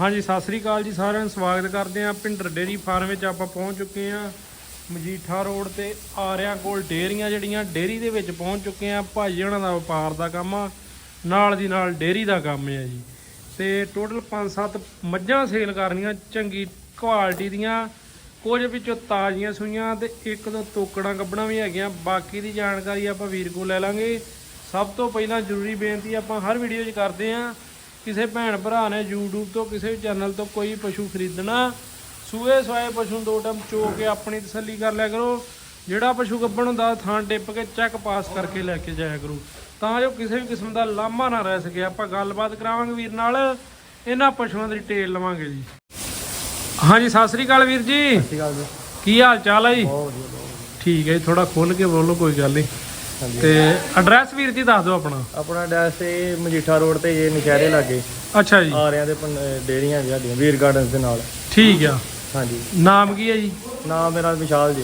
ਹਾਂਜੀ, ਸਤਿ ਸ੍ਰੀ ਅਕਾਲ ਜੀ ਸਾਰਿਆਂ ਨੂੰ। ਸਵਾਗਤ ਕਰਦੇ ਹਾਂ ਪਿੰਡਰ ਡੇਰੀ ਫਾਰਮ ਵਿੱਚ ਆਪਾਂ ਪਹੁੰਚ ਚੁੱਕੇ ਹਾਂ। ਮਜੀਠਾ ਰੋਡ ਤੇ ਆਰਿਆਂ ਕੋਲ ਡੇਰੀਆਂ ਜਿਹੜੀਆਂ, ਡੇਰੀ ਦੇ ਵਿੱਚ ਪਹੁੰਚ ਚੁੱਕੇ ਹਾਂ ਭਾਈ ਉਹਨਾਂ ਦਾ ਵਪਾਰ ਦਾ ਕੰਮ ਆ। ਨਾਲ ਦੀ ਨਾਲ ਡੇਰੀ ਦਾ ਕੰਮ ਆ ਜੀ। ਤੇ ਟੋਟਲ 5-7 ਮੱਝਾਂ ਸੇਲ ਕਰਨੀਆਂ, ਚੰਗੀ ਕੁਆਲਿਟੀ ਦੀਆਂ, ਕੁਝ ਵਿੱਚੋਂ ਤਾਜ਼ੀਆਂ ਸੂਈਆਂ ਤੇ ਇੱਕ ਦੋ ਤੋਕੜਾਂ ਕੱਢਣਾ ਵੀ ਹੈਗੀਆਂ। ਬਾਕੀ ਦੀ ਜਾਣਕਾਰੀ ਆਪਾਂ ਵੀਰ ਕੋਲ ਲੈ ਲਾਂਗੇ। ਸਭ ਤੋਂ ਪਹਿਲਾਂ ਜ਼ਰੂਰੀ ਬੇਨਤੀ ਆਪਾਂ ਹਰ ਵੀਡੀਓ 'ਚ ਕਰਦੇ ਆਂ ਕਿਸੇ ਭੈਣ ਭਰਾ ਨੇ YouTube ਤੋਂ ਕਿਸੇ ਵੀ ਚੈਨਲ ਤੋਂ ਕੋਈ ਪਸ਼ੂ ਖਰੀਦਣਾ ਸੂਏ ਸਵਾਏ ਪਸ਼ੂ ਦੋ ਟਾਈਮ ਚੋ ਕੇ ਆਪਣੀ ਤਸੱਲੀ ਕਰ ਲਿਆ ਕਰੋ। ਜਿਹੜਾ ਪਸ਼ੂ ਗੱਭਣ ਹੁੰਦਾ ਥਾਂ ਟਿੱਪ ਕੇ ਚੈੱਕ ਪਾਸ ਕਰਕੇ ਲੈ ਕੇ ਜਾਇਆ ਕਰੋ। ਤਾਂ ਜੋ ਕਿਸੇ ਵੀ ਕਿਸਮ ਦਾ ਲਾਮਾ ਨਾ ਰਹਿ ਸਕੇ। ਆਪਾਂ ਗੱਲਬਾਤ ਕਰਾਵਾਂਗੇ ਵੀਰ ਨਾਲ। ਇਹਨਾਂ ਪਸ਼ੂਆਂ ਦੀ ਡਿਟੇਲ ਲਵਾਂਗੇ ਜੀ। ਹਾਂਜੀ ਸਤਿ ਸ੍ਰੀ ਅਕਾਲ ਵੀਰ ਜੀ। ਸਤਿ ਗੱਲ ਜੀ। ਕੀ ਹਾਲ ਚਾਲ ਹੈ ਜੀ? ਬਹੁਤ ਵਧੀਆ ਬਹੁਤ ਠੀਕ ਹੈ ਜੀ ਥੋੜਾ ਖੁੱਲ ਕੇ ਬੋਲੋ ਕੋਈ ਗੱਲ ਨਹੀਂ। ਤੇ ਐਡਰੈਸ ਵੀਰ ਜੀ ਦੱਸ ਦਿਓ ਆਪਣਾ। ਆਪਣਾ ਐਡਰੈਸ ਇਹ ਮਜੀਠਾ ਰੋਡ ਤੇ ਇਹ ਨਸ਼ਹਿਰੇ ਲਾਗੇ। ਅੱਛਾ ਜੀ। ਆਰਿਆਂ ਦੇ ਪੰ- ਅਹ ਡੇਅਰੀਆਂ ਜੀ ਸਾਡੀਆਂ ਵੀਰ ਗਾਰਡਨਸ ਦੇ ਨਾਲ। ਠੀਕ ਆ। ਹਾਂਜੀ। ਨਾਮ ਕੀ ਹੈ ਜੀ? ਨਾਮ ਮੇਰਾ ਵਿਸ਼ਾਲ ਜੀ।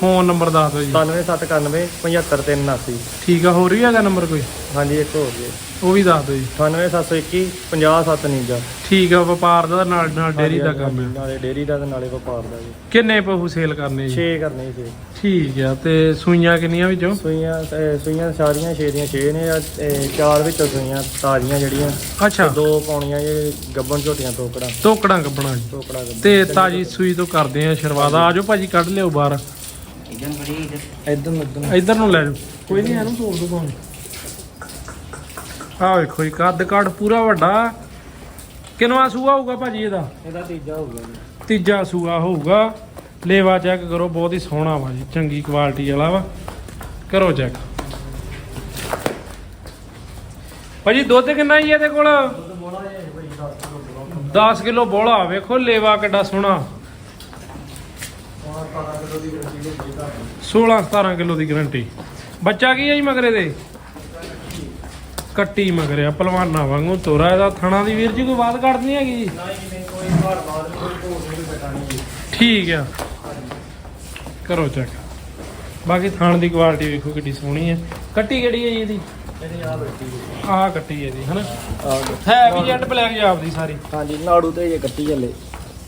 ਫੋਨ ਨੰਬਰ ਦੱਸ ਦਿਓ ਜੀ। 9791 75379 ਠੀਕ ਆ ਹੋਰ ਵੀ ਹੈਗਾ ਨੰਬਰ ਕੋਈ? ਹਾਂਜੀ ਇੱਕ ਹੋਰ ਜੀ। ਉਹ ਵੀ ਦੱਸ ਦਿਓ ਜੀ। 98721 50749 ਠੀਕ ਆ ਵਪਾਰ ਦਾ ਨਾਲ ਨਾਲ ਡੇਰੀ ਦਾ ਕੰਮ ਹੈ ਨਾਲੇ ਡੇਅਰੀ ਦਾ ਤੇ ਨਾਲੇ ਵਪਾਰ ਦਾ ਜੀ। ਕਿੰਨੇ ਪਹੂ ਸੇਲ ਕਰਨੇ ਜੀ? 6 ਕਰਨੇ ਸੀ ਠੀਕ ਆ ਤੇ ਸੂਈਆਂ ਕਿੰਨੀਆਂ ਵਿੱਚੋਂ? ਸੂਈਆਂ ਅਹ ਸੂਈਆਂ ਸਾਰੀਆਂ 6 ਦੀਆਂ 6 ਨੇ ਆ, ਇਹ ਚਾਰ ਵਿੱਚੋਂ ਸੂਈਆਂ ਤਾਜ਼ੀਆਂ ਜਿਹੜੀਆਂ। ਅੱਛਾ। ਦੋ ਪਾਉਣੀਆਂ ਇਹ ਗੱਬਣ ਝੋਟੀਆਂ ਤੋਕੜਾ। ਟੋਕੜਾਂ ਕੱਢਣਾ ਜੀ। ਗੱਬਣ। ਤੇ ਤਾਜੀ ਸੂਈ ਤੋਂ ਕਰਦੇ ਆ ਸ਼ੁਰੂਆਤ। ਆਜੋ ਭਾਜੀ ਕੱਢ ਲਿਓ ਬਾਹਰ। ਇਧਰ ਨੂੰ ਇਧਰ ਇੱਧਰ ਨੂੰ ਲੈ ਜਾਓ। ਕੋਈ ਨਹੀਂ ਇਹਨੂੰ ਤੋੜ ਦੋ ਭਾਵੇਂ। ਆਹ ਵੇਖੋ ਜੀ ਕੱਦ ਕਾਠ ਪੂਰਾ ਵੱਡਾ। ਕਿੰਨਵਾ ਸੂਆ ਹੋਊਗਾ ਭਾਜੀ ਇਹਦਾ? ਇਹਦਾ ਤੀਜਾ ਹੋਊਗਾ ਤੀਜਾ ਸੂਆ ਹੋਊਗਾ। ਲੇਵਾ ਚੈੱਕ ਕਰੋ ਬਹੁਤ ਹੀ ਸੋਹਣਾ ਵਾ ਜੀ ਚੰਗੀ ਕੁਆਲਿਟੀ ਵਾਲਾ ਵਾ। ਕਰੋ ਚੈੱਕ ਭਾਜੀ ਦੁੱਧ ਕਿੰਨਾ ਜੀ ਇਹਦੇ ਕੋਲ? 10 ਕਿਲੋ ਬੋਲਾ ਵੇਖੋ ਲੇਵਾ ਕਿੱਡਾ ਸੋਹਣਾ। 16 17 ਕਿਲੋ ਦੀ ਗਰੰਟੀ। ਬੱਚਾ ਕੀ ਹੈ ਜੀ ਮਗਰੇ ਦੇ? ਕੱਟੀ ਮਗਰਿਆ ਪਹਿਲਵਾਨਾ ਵਾਂਗੂ ਤੋਰਾ ਇਹਦਾ ਥਣਾ ਦੀ ਵੀਰ ਜੀ ਕੋਈ ਬਾਤ ਕੱਢਦੀ ਹੈਗੀ ਜੀ? ਠੀਕ ਆ। ਕਰੋ ਚੈੱਕ ਬਾਕੀ ਥਾਣ ਦੀ ਕੁਆਲਿਟੀ ਵੇਖੋ ਕਿੱਡੀ ਸੋਹਣੀ ਹੈ ਕੱਟੀ ਕਿਹੜੀ ਹੈ ਜੀ ਇਹਦੀ? ਇਹਦੀ ਆ ਕੱਟੀ ਹੈ ਜੀ ਹਨਾ? ਹੈ ਵੀ ਜੈਟ ਬਲੈਕ ਜਾਬ ਦੀ ਸਾਰੀ। ਹਾਂਜੀ ਨਾੜੂ ਤੇ ਇਹ ਕੱਟੀ ਚੱਲੇ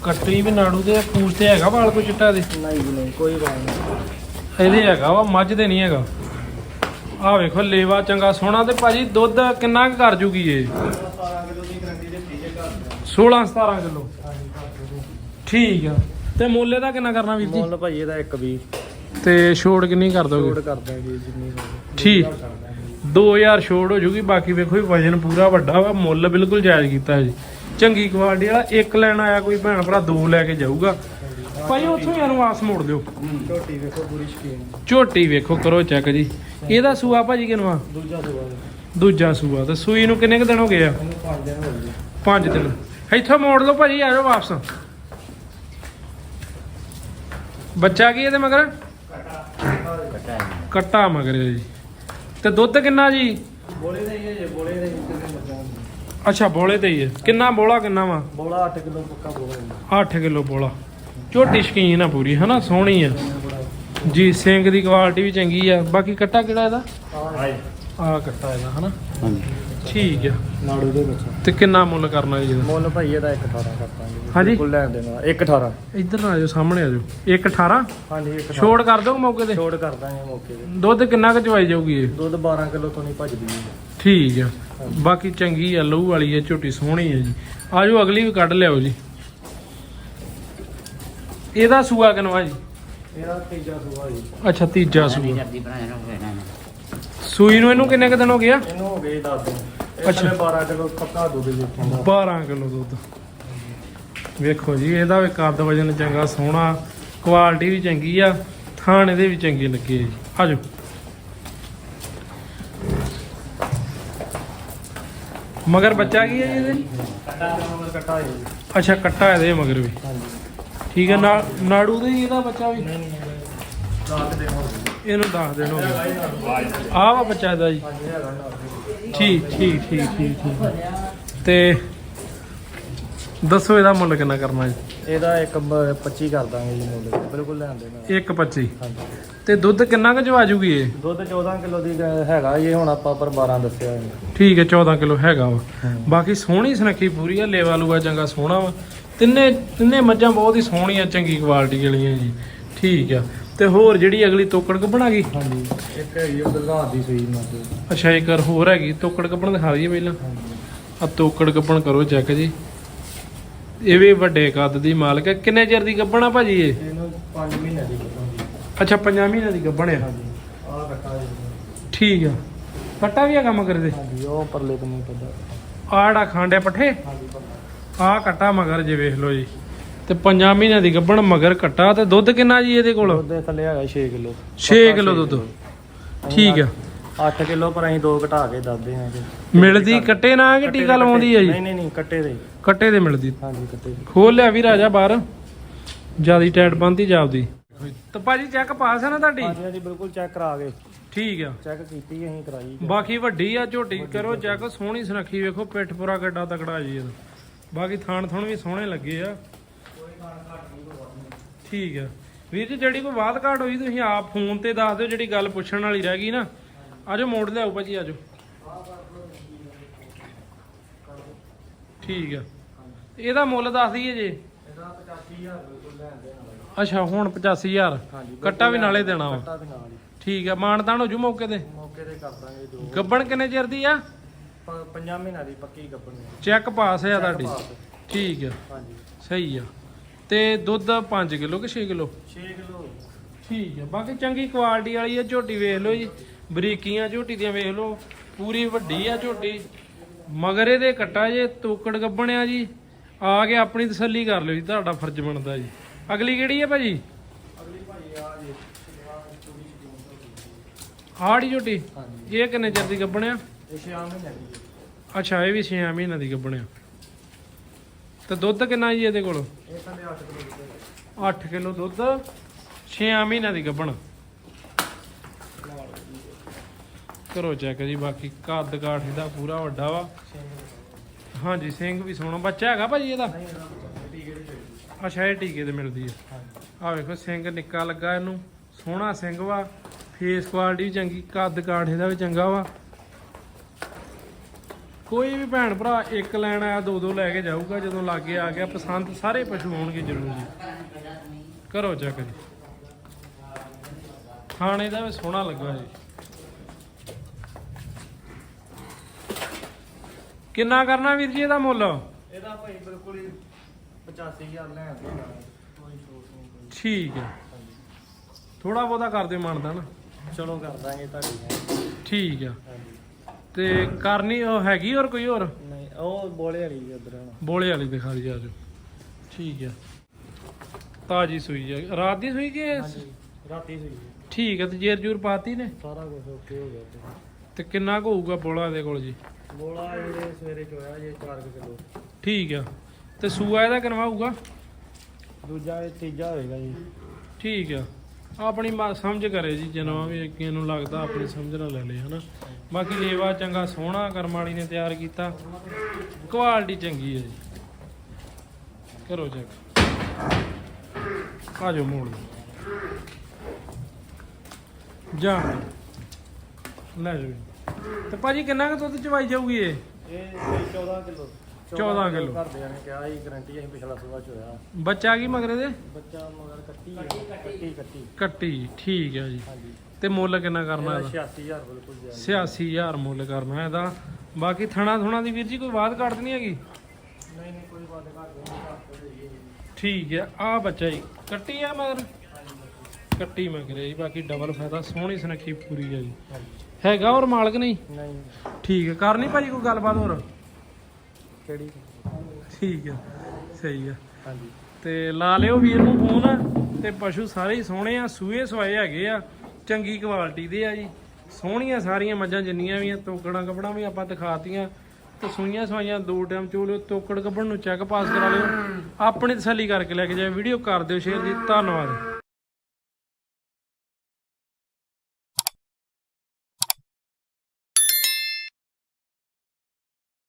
ਕੱਟੀ ਵੀ ਨਾੜੂ ਤੇ ਪੂਛ ਤੇ ਹੈਗਾ ਵਾਲ ਕੋਈ ਚਿੱਟਾ ਦੇ? ਨਹੀਂ ਜੀ ਨਹੀਂ ਕੋਈ ਗੱਲ ਨਹੀਂ। ਇਹਦੇ ਹੈਗਾ ਵਾ ਮੱਝ ਦੇ ਨਹੀਂ ਹੈਗਾ। ਆਹ ਵੇਖੋ ਲੇਵਾ ਚੰਗਾ ਸੋਹਣਾ ਤੇ ਭਾਜੀ ਦੁੱਧ ਕਿੰਨਾ ਕੁ ਕਰ ਜੂਗੀ ਇਹ? 17 ਕਿਲੋ ਦੀ ਗਰੰਟੀ ਦੇ ਪੀਜੇ ਘਰ 16 17 ਕਿਲੋ। ਠੀਕ ਆ। ਤੇ ਮੁੱਲ ਇਹਦਾ ਕਿੰਨਾ ਕਰਨਾ ਵੀਰ ਜੀ? ਮੁੱਲ ਭਾਈ ਇਹਦਾ 120 ਤੇ ਛੋੜ ਕਿੰਨੀ ਕਰ ਦੋਗੇ? ਲੋਡ ਕਰਦੇ ਜੀ ਜਿੰਨੀ ਹੋਵੇ ਠੀਕ। 2000 ਛੋੜ ਹੋ ਜੂਗੀ ਬਾਕੀ ਵੇਖੋ ਇਹ ਵਜਨ ਪੂਰਾ ਵੱਡਾ ਵਾ ਮੁੱਲ ਬਿਲਕੁਲ ਜਾਇਜ਼ ਕੀਤਾ ਜੀ। ਚੰਗੀ ਕੁਆਲਿਟੀ ਵਾਲਾ ਇੱਕ ਲੈਣ ਆਇਆ ਕੋਈ ਭੈਣ ਭਰਾ ਦੋ ਲੈ ਕੇ ਜਾਊਗਾ। ਭਾਈ ਉੱਥੋਂ ਹੀ ਅਨਵਾਸ ਮੋੜ ਦਿਓ। ਝੋਟੀ ਵੇਖੋ ਪੂਰੀ ਸ਼ਕੀਨ। ਝੋਟੀ ਵੇਖੋ ਕਰੋ ਚੈੱਕ ਜੀ। ਇਹਦਾ ਸੂਆ ਭਾਜੀ ਕਿਨਵਾ ਦੂਜਾ ਸੁਆ ਦੂਜਾ ਸੂਆ। ਤੇ ਸੂਈ ਨੂੰ ਕਿੰਨੇ ਕੁ ਦਿਨ ਹੋ ਗਏ ਆ? ਇਹਨੂੰ 5 ਦਿਨ ਹੋ ਗਏ। ਪੰਜ ਦਿਨ। ਇੱਥੋਂ ਮੋੜ ਲਓ ਭਾਜੀ ਆ ਜਾਓ ਵਾਪਸ। ਬੱਚਾ ਕੀ ਇਹਦੇ ਮਗਰ? ਕੱਟਾ ਮਗਰ ਹੈ ਜੀ। ਤੇ ਦੁੱਧ ਕਿੰਨਾ ਜੀ? ਬੋਲੇ ਦੇ ਇਹ ਬੋਲੇ ਦੇ ਕਿੰਨੇ ਮੱਝਾਂ ਅੱਛਾ ਬੋਲੇ ਤੇ ਹੀ ਹੈ। ਕਿੰਨਾ ਬੋਲਾ ਕਿੰਨਾ ਵਾ? ਬੋਲਾ 8 ਕਿਲੋ ਪੱਕਾ ਬੋਲਾ 8 ਕਿਲੋ ਬੋਲਾ। ਝੋਟੀ ਸ਼ਕੀਨ ਆ ਪੂਰੀ ਹਨਾ? ਸੋਹਣੀ ਆ। ਜੀ ਸਿੰਘ ਦੀ ਕੁਆਲਿਟੀ ਵੀ ਚੰਗੀ ਆ। ਬਾਕੀ ਕੱਟਾ ਕਿਹੜਾ ਇਹਦਾ? ਹਾਂ ਆ ਕੱਟਾ ਇਹਦਾ ਹਨਾ? ਹਾਂਜੀ। ਠੀਕ ਆ। ਨਾੜੂ ਦੇ ਵਿੱਚ। ਤੇ ਕਿੰਨਾ ਮੁੱਲ ਕਰਨਾ ਜੀ ਇਹਦਾ? ਮੁੱਲ ਭਾਈ ਇਹਦਾ 118 ਕਰਤਾਂਗੇ ਹਾਂਜੀ। ਬਿਲਕੁਲ ਲੈਣ ਦੇਣਾ 118 ਇੱਧਰ ਆ ਜਾਓ ਸਾਹਮਣੇ ਆ ਜਾਓ 118 ਹਾਂਜੀ 118 ਛੋੜ ਕਰ ਦੋ ਮੌਕੇ ਤੇ। ਛੋੜ ਕਰ ਦਾਂਗੇ ਮੌਕੇ ਤੇ। ਦੁੱਧ ਕਿੰਨਾ ਕੁ ਚਵਾਈ ਜਾਊਗੀ ਇਹ? ਦੁੱਧ 12 ਕਿਲੋ ਤੋਂ ਨਹੀਂ ਭੱਜਦੀ ਠੀਕ ਆ। ਬਾਕੀ ਚੰਗੀ ਆ ਲਹੂ ਵਾਲੀ ਹੈ ਝੋਟੀ ਸੋਹਣੀ ਹੈ ਜੀ। ਆਜੋ ਅਗਲੀ ਵੀ ਕੱਢ ਲਿਆਓ ਜੀ। ਇਹਦਾ ਸੂਆ ਕਿਨਵਾ ਜੀ? ਇਹਦਾ ਤੀਜਾ ਸੂਆ ਜੀ। ਅੱਛਾ ਤੀਜਾ ਸੂਆ। ਸੂਈ ਨੂੰ ਇਹਨੂੰ ਕਿੰਨੇ ਕੁ ਦਿਨ ਹੋ ਗਿਆ? ਇਹਨੂੰ ਹੋ ਗਏ 10 ਦਿਨ। ਅੱਛਾ। ਅੱਛਾ 12 ਕਿਲੋ ਪੱਕਾ ਦੁੱਧ ਜਿੱਥੋਂ ਦਾ। 12 ਕਿਲੋ ਦੁੱਧ। ਵੇਖੋ ਜੀ ਇਹਦਾ ਵੀ ਕੱਦ ਵਜਨ ਚੰਗਾ ਸੋਹਣਾ ਕੁਆਲਿਟੀ ਵੀ ਚੰਗੀ ਆ ਥਾਣ ਇਹਦੇ ਵੀ ਚੰਗੇ ਲੱਗੇ ਆ ਜੀ। ਆਜੋ। ਮਗਰ ਬੱਚਾ ਕੀ ਹੈ ਜੀ ਇਹਦੇ? ਕੱਟਾ ਨੰਬਰ ਕੱਟਾ ਹੈ ਜੀ ਅੱਛਾ, ਕੱਟਾ ਇਹਦੇ ਮਗਰ ਵੀ। ਹਾਂਜੀ ਠੀਕ ਹੈ, ਨਾ, ਨਾੜੂ ਦੇ ਹੀ ਇਹਦਾ ਬੱਚਾ ਵੀ? ਨਹੀਂ ਨਹੀਂ 10 ਦਿਨ ਹੋ ਗਏ ਇਹਨੂੰ ਦੱਸ ਦੇਣ ਹੋ ਗਏ। ਆਹ ਵਾ ਬੱਚਾ ਇਹਦਾ ਜੀ। ਹਾਂਜੀ ਹੈਗਾ ਨਾਲ ਠੀਕ ਠੀਕ ਠੀਕ ਠੀਕ ਠੀਕ। ਤੇ ਦੱਸੋ ਇਹਦਾ ਮੁੱਲ ਕਿੰਨਾ ਕਰਨਾ ਜੀ? ਇਹਦਾ ਇੱਕ ਬ- 25 ਕਰ ਦਾਂਗੇ ਜੀ ਮੁੱਲ। ਬਿਲਕੁਲ ਲੈਣ ਦੇਣਾ। 1.25 ਹਾਂਜੀ। ਤੇ ਦੁੱਧ ਕਿੰਨਾ ਕੁ ਜਵਾ ਜੂਗੀ ਇਹ? ਦੁੱਧ 14 ਕਿਲੋ ਦੀ ਗ- ਹੈਗਾ ਇਹ ਹੁਣ ਆਪਾਂ ਪਰ 12 ਦੱਸਿਆ ਹੈ ਠੀਕ ਹੈ 14 ਕਿਲੋ ਹੈਗਾ ਵਾ। ਬਾਕੀ ਸੋਹਣੀ ਸੁਨੱਖੀ ਪੂਰੀ ਆ ਲੇਵਾ ਲੂਆ ਚੰਗਾ ਸੋਹਣਾ ਵਾ। ਤਿੰਨੇ ਤਿੰਨੇ ਮੱਝਾਂ ਬਹੁਤ ਹੀ ਸੋਹਣੀਆਂ ਚੰਗੀ ਕੁਆਲਿਟੀ ਵਾਲੀਆਂ ਜੀ। ਠੀਕ ਆ। ਤੇ ਹੋਰ ਜਿਹੜੀ ਅਗਲੀ ਤੋਕੜ ਬਣਾ ਗਈ? ਹਾਂਜੀ। ਇੱਕ ਹੈਗੀ ਉਹ ਦਲਗਾਹ ਦੀ ਸੂਈ ਮੱਝ। ਅੱਛਾ ਇੱਕ ਹੋਰ ਹੈਗੀ ਤੋਕੜ ਕੱਪਣ ਦਿਖਾ ਦਈਏ ਪਹਿਲਾਂ। ਹਾਂਜੀ। ਆ ਤੋਕੜ ਕੱਪਣ ਕਰੋ ਚੈੱਕ ਜੀ। ਇਹ ਵੀ ਵੱਡੇ ਕੱਦ ਦੀ ਮਾਲਕ ਹੈ। ਕਿੰਨੇ ਚਿਰ ਦੀ ਗੱਬਣਾ ਭਾਜੀ ਇਹ? ਇਹਨੂੰ 5 ਮਹੀਨੇ ਦੀ ਅੱਛਾ 5 ਮਹੀਨਿਆਂ ਦੀ ਗੱਬਣ ਆ। ਹਾਂਜੀ। ਆਹ ਕੱਟਾ ਜੀ ਠੀਕ ਆ। ਕੱਟਾ ਵੀ ਹੈਗਾ ਮਗਰ ਦੇ ਹਾਂਜੀ ਉਹ ਪਰਲੇ ਤੋਂ ਨਹੀਂ ਆੜਾ ਪੱਠੇ? ਹਾਂਜੀ ਆ ਕੱਟਾ ਮਗਰ ਜੇ ਵੇਖ ਲਓ ਜੀ। ਤੇ 5 ਮਹੀਨਿਆਂ ਦੀ ਗੱਬਣ ਮਗਰ ਕੱਟਾ। ਤੇ ਦੁੱਧ ਕਿੰਨਾ ਜੀ ਇਹਦੇ ਕੋਲ? ਉਹਦੇ ਥੱਲੇ ਹੈਗਾ 6 ਕਿਲੋ। 6 ਕਿਲੋ ਦੁੱਧ। ਠੀਕ ਆ। 8 ਕਿਲੋ ਪਰ ਅਸੀਂ ਦੋ ਘਟਾ ਕੇ ਦੱਸਦੇ ਹਾਂ ਜੀ। ਮਿਲਦੀ ਕੱਟੇ ਨਾ ਕਿ ਟੀਕਾ ਲਵਾਉਂਦੀ ਆ ਜੀ? ਨਹੀਂ ਨਹੀਂ ਨਹੀਂ ਕੱਟੇ ਦੇ। ਕੱਟੇ ਦੇ ਮਿਲਦੀ। ਹਾਂਜੀ ਕੱਟੇ ਦੇ। ਖੋਲ ਲਿਆ ਵੀ ਰਾਜਾ ਬਾਹਰ। ਜਿਆਦੀ ਟਾਈਟ ਬੰਦੀ ਜਾਪਦੀ ਤੇ ਭਾਜੀ ਚੈੱਕ ਪਾਸ ਹੈ ਨਾ ਤੁਹਾਡੀ? ਹਾਂਜੀ ਹਾਂਜੀ ਬਿਲਕੁਲ ਚੈੱਕ ਕਰਾ ਕੇ। ਠੀਕ ਆ। ਚੈੱਕ ਕੀਤੀ ਅਸੀਂ ਕਰਾਈ। ਬਾਕੀ ਵੱਡੀ ਆ ਝੋਟੀ ਕਰੋ ਚੈੱਕ ਸੋਹਣੀ ਸੁਨੱਖੀ ਵੇਖੋ ਪਿੱਠ ਪੂਰਾ ਗੱਡਾ ਤਕੜਾ ਜੀ ਇਹਦਾ। ਬਾਕੀ ਥਾਣ ਥਣ ਵੀ ਸੋਹਣੇ ਲੱਗੇ ਆ। ਠੀਕ ਆ। ਵੀਰ ਜੀ ਜਿਹੜੀ ਕੋਈ ਬਾਤ ਘਾਟ ਹੋਈ ਤੁਸੀਂ ਆਪ ਫੋਨ ਤੇ ਦੱਸ ਦਿਓ ਜਿਹੜੀ ਗੱਲ ਪੁੱਛਣ ਵਾਲੀ ਰਹਿ ਗਈ ਨਾ। ਆਜੋ ਮੋੜ ਲਿਆਓ ਭਾਜੀ ਆਜੋ। ਠੀਕ ਆ। ਇਹਦਾ ਮੁੱਲ ਦੱਸ ਦਈਏ ਜੇ? ਇਹਦਾ 85000 ਬਿਲਕੁਲ ਲੈਣ ਦੇ ਅੱਛਾ ਹੁਣ 85000 ਹਾਂਜੀ ਕੱਟਾ ਵੀ ਨਾਲੇ ਦੇਣਾ ਵਾ। ਕੱਟਾ ਨਾਲ। ਠੀਕ ਆ ਮਾਨਤਾਨ ਹੋ ਜੂ ਮੌਕੇ ਤੇ? ਮੌਕੇ ਤੇ ਕਰ ਦਾਂਗੇ ਜੋ। ਗੱਬਣ ਕਿੰਨੇ ਚਿਰ ਦੀ ਆ? ਪ- ਪੰਜਾਂ ਮਹੀਨਿਆਂ ਦੀ ਪੱਕੀ ਗੱਪਣੀ ਚੈੱਕ ਪਾਸ ਆ ਤੁਹਾਡੀ। ਠੀਕ ਆ। ਹਾਂਜੀ। ਸਹੀ ਆ। ਤੇ ਦੁੱਧ 5 ਕਿਲੋ ਕਿ 6 ਕਿਲੋ? 6 ਕਿਲੋ। ਠੀਕ ਆ। ਬਾਕੀ ਚੰਗੀ ਕੁਆਲਿਟੀ ਵਾਲੀ ਆ ਝੋਟੀ ਵੇਖ ਲਓ ਜੀ। ਬਰੀਕੀਆਂ ਝੋਟੀ ਦੀਆਂ ਵੇਖ ਲਓ ਪੂਰੀ ਵੱਡੀ ਆ ਝੋਟੀ। ਮਗਰ ਇਹਦੇ ਕੱਟਾ ਜੇ ਤੋਕੜ ਗੱਬਣਿਆ ਜੀ। ਆ ਕੇ ਆਪਣੀ ਤਸੱਲੀ ਕਰ ਲਿਓ ਜੀ ਤੁਹਾਡਾ ਫਰਜ਼ ਬਣਦਾ ਜੀ। ਅਗਲੀ ਕਿਹੜੀ ਹੈ ਭਾਜੀ? ਅਗਲੀ ਭਾਈ ਆ ਜੀ ਹਾੜੀ ਝੋਟੀ ਇਹ ਕਿੰਨੇ ਚਿਰ ਦੀ ਗੱਬਣਿਆ? ਇਹ 6 ਮਹੀਨਿਆਂ ਦੀ ਹੈ। ਅੱਛਾ ਇਹ ਵੀ 6 ਮਹੀਨਿਆਂ ਦੀ ਗੱਬਣਿਆ। ਤੇ ਦੁੱਧ ਕਿੰਨਾ ਜੀ ਇਹਦੇ ਕੋਲ? ਇਹ ਥੱਲੇ 8 ਕਿਲੋ ਦੀ 8 ਕਿਲੋ ਦੁੱਧ 6 ਮਹੀਨਿਆਂ ਦੀ ਗੱਬਣ। ਕਰੋ ਚੈੱਕ ਜੀ ਬਾਕੀ ਕੱਦ ਕਾਠ ਇਹਦਾ ਪੂਰਾ ਵੱਡਾ ਵਾ। ਹਾਂਜੀ ਸਿੰਘ ਵੀ ਸੋਹਣਾ। ਬੱਚਾ ਹੈਗਾ ਭਾਜੀ ਇਹਦਾ? ਅੱਛਾ ਇਹ ਟੀਕੇ ਤੇ ਮਿਲਦੀ ਹੈ ਆ ਵੇਖੋ ਸਿੰਘ ਨਿੱਕਾ ਲੱਗਾ ਇਹਨੂੰ। ਸੋਹਣਾ ਸਿੰਘ ਵਾ। ਫੇਸ ਕੁਆਲਿਟੀ ਵੀ ਚੰਗੀ ਕੱਦ ਕਾਠ ਇਹਦਾ ਵੀ ਚੰਗਾ ਵਾ। ਕੋਈ ਵੀ ਭੈਣ ਭਰਾ ਇੱਕ ਲੈਣ ਆਇਆ ਦੋ ਦੋ ਲੈ ਕੇ ਜਾਊਗਾ। ਜਦੋਂ ਲਾਗੇ ਆ ਗਿਆ ਪਸੰਦ ਸਾਰੇ ਪਸ਼ੂ ਹੋਣਗੇ ਜ਼ਰੂਰ ਜੀ। ਕਰੋ ਚੈੱਕ ਜੀ ਖਾਣੇ ਦਾ ਵੀ ਸੋਹਣਾ ਲੱਗਾ ਜੀ। ਕਿੰਨਾ ਕਰਨਾ ਵੀਰ ਜੀ ਇਹਦਾ ਮੁੱਲ? ਇਹਦਾ ਭਾਈ ਬਿਲਕੁਲ ਹੀ 85000 ਲੈਣ ਦੇ ਨਾਲ ਕੋਈ ਛੋਟ ਨਹੀਂ ਕੋਈ ਠੀਕ ਹੈ। ਥੋੜਾ ਬਹੁਤਾ ਕਰ ਦਿਓ ਮੰਨਦਾ ਨਾ। ਚਲੋ ਕਰ ਦਾਂਗੇ ਤੁਹਾਡੀ ਠੀਕ ਆ। ਹਾਂਜੀ। ਤੇ ਕਰਨੀ ਉਹ ਹੈਗੀ ਹੋਰ ਕੋਈ ਹੋਰ? ਨਹੀਂ ਉਹ ਬੋਲੇ ਵਾਲੀ ਉਧਰ ਹਣਾ। ਬੋਲੇ ਵਾਲੀ ਦਿਖਾ ਦੀ ਆਜੋ ਠੀਕ ਆ। ਤਾਜੀ ਸੂਈ ਆ। ਰਾਤ ਦੀ ਸੂਈ ਕਿ ਹਾਂਜੀ ਰਾਤੀ ਸਹੀ ਠੀਕ ਆ ਤੇ ਜੇਰ ਜੂਰ ਪਾਤੀ ਨੇ? ਸਾਰਾ ਕੁਝ ਓਕੇ ਹੋ ਗਿਆ ਤੇ ਤੇ ਕਿੰਨਾ ਕੁ ਹੋਊਗਾ ਬੋਲਾ ਇਹਦੇ ਕੋਲ ਜੀ? ਬੋਲਾ ਇਹਦੇ ਸਵੇਰੇ ਚੋਇਆ ਜੇ 4 ਕਿਲੋ। ਠੀਕ ਆ। ਤੇ ਸੂਆ ਇਹਦਾ ਕਿੰਨਾ ਹੋਊਗਾ? ਦੂਜਾ ਇਹ ਤੀਜਾ ਹੋਏਗਾ ਜੀ। ਠੀਕ ਆ। ਆਪਣੀ ਮਾ- ਸਮਝ ਕਰੇ ਜੀ ਜਨਵਾ ਵੀ ਅੱਗੇ ਨੂੰ ਲੱਗਦਾ ਆਪਣੀ ਸਮਝ ਨਾਲ ਲੈ ਲੇ ਹਨਾ। ਬਾਕੀ ਲੇਵਾ ਚੰਗਾ ਸੋਹਣਾ ਕਰਮਾਲੀ ਨੇ ਤਿਆਰ ਕੀਤਾ। ਕੁਆਲਿਟੀ ਚੰਗੀ ਹੈ ਜੀ। ਕਰੋ ਚੈੱਕ ਆਜੋ ਮੋੜ ਲਓ। ਜਾ ਲੈ ਜਾਓ ਜੀ। ਤੇ ਭਾਜੀ ਕਿੰਨਾ ਕੁ ਦੁੱਧ ਚਵਾਈ ਜਾਊਗੀ ਇਹ? ਇਹ ਕੋਈ 14 ਕਿਲੋ। 14 ਕਿਲੋ। ਘਰਦਿਆਂ ਨੇ ਕਿਹਾ ਸੀ ਗਰੰਟੀ ਅਸੀਂ ਪਿਛਲਾ ਸੂਆ ਚੋਇਆ ਬੱਚਾ ਕੀ ਮਗਰੇ ਦੇ? ਬੱਚਾ ਮਗਰ ਕੱਟੀ ਹੈ ਕੱਟੀ ਕੱਟੀ। ਕੱਟੀ ਠੀਕ ਹੈ ਜੀ। ਹਾਂਜੀ। ਤੇ ਮੁੱਲ ਕਿੰਨਾ ਕਰਨਾ ਇਹਦਾ ਇਹਦਾ? 86000 ਬਿਲਕੁਲ ਜਾਇਜ਼ 86000 ਮੁੱਲ ਕਰਨਾ ਇਹਦਾ। ਬਾਕੀ ਥਣਾ ਥੁਣਾ ਦੀ ਵੀਰ ਜੀ ਕੋਈ ਬਾਤ ਘੱਟ ਨਹੀਂ ਹੈਗੀ? ਨਹੀਂ ਨਹੀਂ ਕੋਈ ਬਾਤ ਘੱਟ ਨਹੀਂ ਘੱਟ ਦੇਈਏ ਠੀਕ ਹੈ ਆ ਬੱਚਾ ਜੀ। ਕੱਟੀ ਆ ਮਗਰ? ਕੱਟੀ ਮਗਰੇ ਜੀ ਬਾਕੀ ਡਬਲ ਫਾਇਦਾ ਸੋਹਣੀ ਸੁਨੱਖੀ ਪੂਰੀ ਹੈ ਜੀ। ਹਾਂਜੀ। ਹੈਗਾ ਹੋਰ ਮਾਲਕ ਨਹੀਂ? ਨਹੀਂ। ਠੀਕ ਹੈ ਕਰਨੀ ਭਾਜੀ ਕੋਈ ਗੱਲਬਾਤ ਹੋਰ? ਕਿਹੜੀ? ਠੀਕ ਹੈ ਸਹੀ ਹੈ। ਹਾਂਜੀ। ਤੇ ਲਾ ਲਿਓ ਵੀਰ ਨੂੰ ਫੋਨ ਤੇ ਪਸ਼ੂ ਸਾਰੇ ਹੀ ਸੋਹਣੇ ਆ ਸੂਏ ਸਵਾਏ ਹੈਗੇ ਆ ਚੰਗੀ ਕੁਆਲਿਟੀ ਦੇ ਆ ਜੀ। ਸੋਹਣੀਆਂ ਸਾਰੀਆਂ ਮੱਝਾਂ ਜਿੰਨੀਆਂ ਵੀ ਆ ਤੋਕੜਾਂ ਕੱਪੜਾ ਵੀ ਆਪਾਂ ਦਿਖਾਤੀਆਂ ਤੇ ਸੂਈਆਂ ਸਵਾਈਆਂ ਦੋ ਟਾਈਮ ਚੋ ਲਿਓ ਤੋਕੜ ਕੱਪੜ ਨੂੰ ਚੈੱਕ ਪਾਸ ਕਰਾ ਲਿਓ। ਆਪਣੀ ਤਸੱਲੀ ਕਰਕੇ ਲੈ ਕੇ ਜਾਏ ਵੀਡੀਓ ਕਰ ਦਿਓ ਸ਼ੇਅਰ ਜੀ ਧੰਨਵਾਦ।